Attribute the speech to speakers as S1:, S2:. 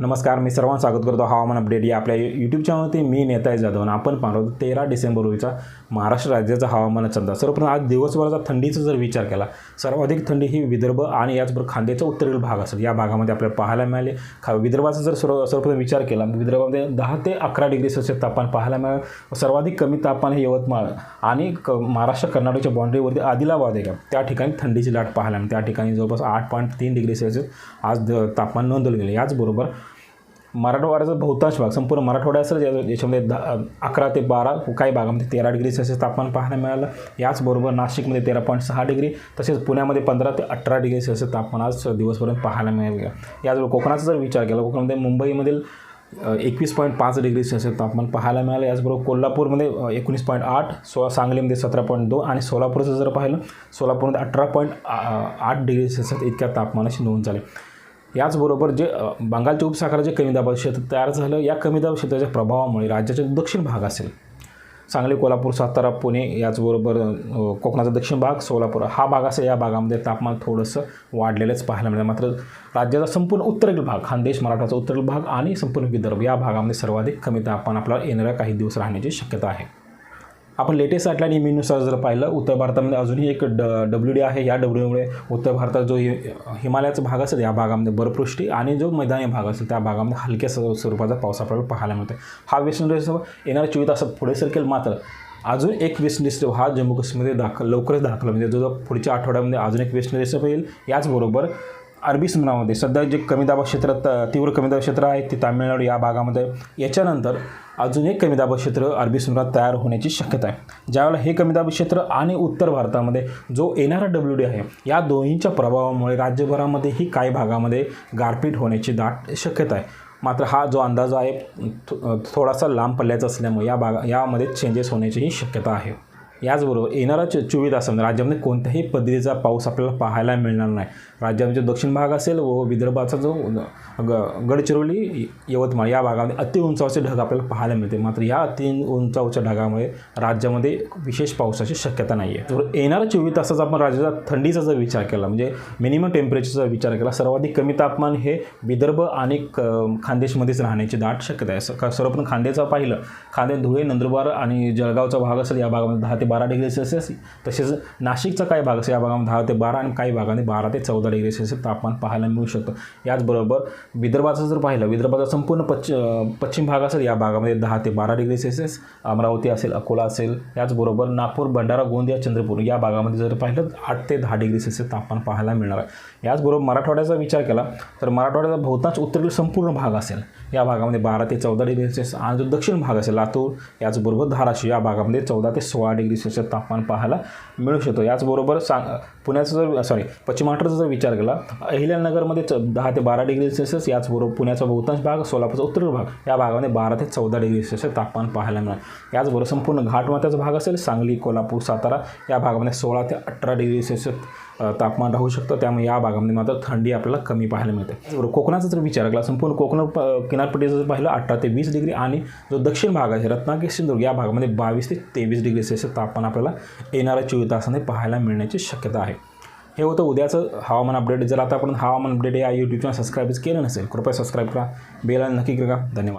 S1: नमस्कार मी सर्वांना स्वागत करतो हवामान अपडेट या आपल्या यूट्यूब चॅनलवरती मी नेताय जाधव आणि आपण पाहतो तेरा डिसेंबर रोजीचा महाराष्ट्र राज्याचा हवामानाचा अंदाज सर्वप्रथम आज दिवसभराचा थंडीचा जर विचार केला सर्वाधिक थंडी ही विदर्भ आणि याचबरोबर खांद्याचा उत्तरेल भाग असेल. या भागामध्ये आपल्याला पाहायला मिळाले. खा विदर्भाचा जर सर्व सर्वप्रथम विचार केला विदर्भामध्ये दहा ते अकरा डिग्री सेल्सिअस तापमान पाहायला मिळालं. सर्वाधिक कमी तापमान हे यवतमाळ आणि क महाराष्ट्र कर्नाटकच्या बाँड्रीवरती आदिलाबाद आहे. का त्या ठिकाणी थंडीची लाट पाहायला मिळते त्या ठिकाणी जवळपास आठ पॉईंट तीन डिग्री सेल्सिअस आज द- तापमान नोंदवलं गेलं. याचबरोबर मराठवाड्याचा बहुतांश भाग संपूर्ण मराठवाडा असेल याच्यामध्ये दहा अकरा ते बारा काही भागामध्ये तेरा डिग्री सेल्सिअस तापमान पाहायला मिळालं. याचबरोबर नाशिकमध्ये तेरा पॉईंट सहा डिग्री तसेच पुण्यामध्ये पंधरा ते अठरा डिग्री सेल्सिअस तापमान आज दिवसभरात पाहायला मिळालं. याचबरोबर कोकणाचा जर विचार केला कोकणामध्ये मुंबईमधील एकवीस पॉईंट पाच डिग्री सेल्सिअस तापमान पाहायला मिळालं. याचबरोबर कोल्हापूरमध्ये एकोणीस पॉईंट आठ सोळा सांगलीमध्ये सतरा पॉईंट दोन आणि सोलापूरचं जर पाहिलं सोलापूरमध्ये अठरा पॉईंट आठ डिग्री सेल्सिअस इतक्या तापमानाची नोंद झाली. याचबरोबर जे बंगालच्या उपसागरात जे कमी क्षेत्र तयार झालं या कमी दाब क्षेत्राच्या प्रभावामुळे राज्याचा दक्षिण भाग असेल. सांगली कोल्हापूर सातारा पुणे याचबरोबर कोकणाचा दक्षिण भाग सोलापूर हा भाग असेल. या भागामध्ये तापमान थोडंसं वाढलेलंच पाहायला मिळेल मात्र राज्याचा संपूर्ण उत्तरेल भाग खानदेश मराठाचा उत्तरेल भाग आणि संपूर्ण विदर्भ या भागामध्ये सर्वाधिक कमी तापमान आपल्याला येणाऱ्या काही दिवस राहण्याची शक्यता आहे. आपण लेटेस्ट अटलांट इम्युनुसार जर पाहिलं उत्तर भारतामध्ये अजूनही एक ड डब्ल्यू डी आहे. या डब्ल्यूमुळे उत्तर भारतात जो हि हिमालयाचा भाग असेल या भागामध्ये बर्फवृष्टी आणि जो मैदानी भाग असेल त्या भागामध्ये हलक्या स्व- स्वरूपाचा पाऊस आपल्याला पाहायला मिळतो हा वेस्टर्न डिस्टर्ब येणाऱ्या चोवीस तासात पुढे सरकेल मात्र अजून एक वेस्टर्न डिस्टर्ब हा जम्मू काश्मीरमध्ये दाखल लवकरच दाखल म्हणजे जो पुढच्या आठवड्यामध्ये अजून एक वेस्टर्न डिस्टर्ब येईल याचबरोबर अरबी समुद्रामध्ये सध्या जे कमी दाबा क्षेत्र तीव्र कमी दाब क्षेत्र आहे ते तामिळनाडू या भागामध्ये. याच्यानंतर अजून एक कमी दाब क्षेत्र अरबी समुद्रात तयार होण्याची शक्यता आहे. ज्यावेळेला हे कमी दाब क्षेत्र आणि उत्तर भारतामध्ये जो येणारा डब्ल्यू डी आहे या दोन्हीच्या प्रभावामुळे राज्यभरामध्येही काही भागामध्ये गारपीट होण्याची दाट शक्यता आहे. मात्र हा जो अंदाज आहे थो- थोडासा लांब पल्ल्याचा असल्यामुळे या भागा यामध्ये चेंजेस होण्याचीही शक्यता आहे. याचबरोबर येणारा च चोवीस तासामध्ये म्हणजे राज्यामध्ये कोणत्याही पद्धतीचा पाऊस आपल्याला पाहायला मिळणार नाही. राज्यामध्ये जो दक्षिण भाग असेल व विदर्भाचा जो ग गडचिरोली यवतमाळ या भागामध्ये अतिउंचावचे ढग आपल्याला पाहायला मिळते. मात्र या अति उंचावच्या ढगामुळे राज्यामध्ये विशेष पावसाची शक्यता नाही आहे तर येणाऱ्या चोवीस तासाचा आपण राज्याचा थंडीचा जर विचार केला म्हणजे मिनिमम टेम्परेचरचा विचार केला सर्वाधिक कमी तापमान हे विदर्भ आणि क खानदेशमध्येच राहण्याची दाट शक्यता आहे. स- सर्वप्रथम खांद्याचं पाहिलं. खांदे धुळे नंदुरबार आणि जळगावचा भाग असेल या भागामध्ये दहा ते बारा डिग्री सेल्सिअस तसेच नाशिकचा काही भाग असेल या भागामध्ये दहा ते बारा आणि काही भागामध्ये बारा ते चौदा डिग्री सेल्सिअस तापमान पाहायला मिळू शकतं. याचबरोबर विदर्भाचं जर पाहिलं विदर्भाचा संपूर्ण पश्च पश्चिम भाग असेल या भागामध्ये दहा ते बारा डिग्री सेल्सिअस अमरावती असेल अकोला असेल याचबरोबर नागपूर भंडारा गोंदिया चंद्रपूर या भागामध्ये जर पाहिलं आठ ते दहा डिग्री सेल्सिअस तापमान पाहायला मिळणार आहे. याचबरोबर मराठवाड्याचा विचार केला तर मराठवाड्याचा बहुतांश उत्तरेतील संपूर्ण भाग असेल या भागामध्ये बारा ते चौदा डिग्री सेल्सिअस. आणि जो दक्षिण भाग असेल लातूर याचबरोबर धाराशिव या भागामध्ये चौदा ते सोळा डिग्री सेल्सिअस तापमान पाहायला मिळू शकतो. याचबरोबर सांग पुण्याचा जर सॉरी पश्चिम महाराष्ट्राचा जर विचार केला अहिल्यानगरमध्ये च दहा ते बारा डिग्री सेल्सिअस याचबरोबर पुण्याचा बहुतांश भाग सोलापूरचा उत्तर भाग या भागामध्ये बारा ते चौदा डिग्री सेल्सिअस तापमान पाहायला मिळेल. याचबरोबर संपूर्ण घाटमाथ्याचा भाग असेल सांगली कोल्हापूर सातारा या भागामध्ये सोळा ते अठरा डिग्री सेल्सिअस तापमान राहू शकतं. त्यामुळे या भागामध्ये मात्र थंडी आपल्याला कमी पाहायला मिळते. बरोबर कोकणाचा जर विचार केला संपूर्ण कोकण किनारपट्टीचं जर पाहिलं अठरा ते वीस डिग्री आणि जो दक्षिण भाग आहे रत्नागिरी सिंधुदुर्ग या भागामध्ये बावीस ते तेवीस डिग्री सेल्सिअस तापमान आपल्याला येणाऱ्या चोवीस तासामध्ये पाहायला मिळण्याची शक्यता आहे. हे होतं उद्याचं हवामान अपडेट. जर आता आपण हवामान अपडेट या यूट्यूब चॅनल सबस्क्राईब केलं नसेल कृपया सबस्क्राईब करा. बेल नक्की करा. धन्यवाद.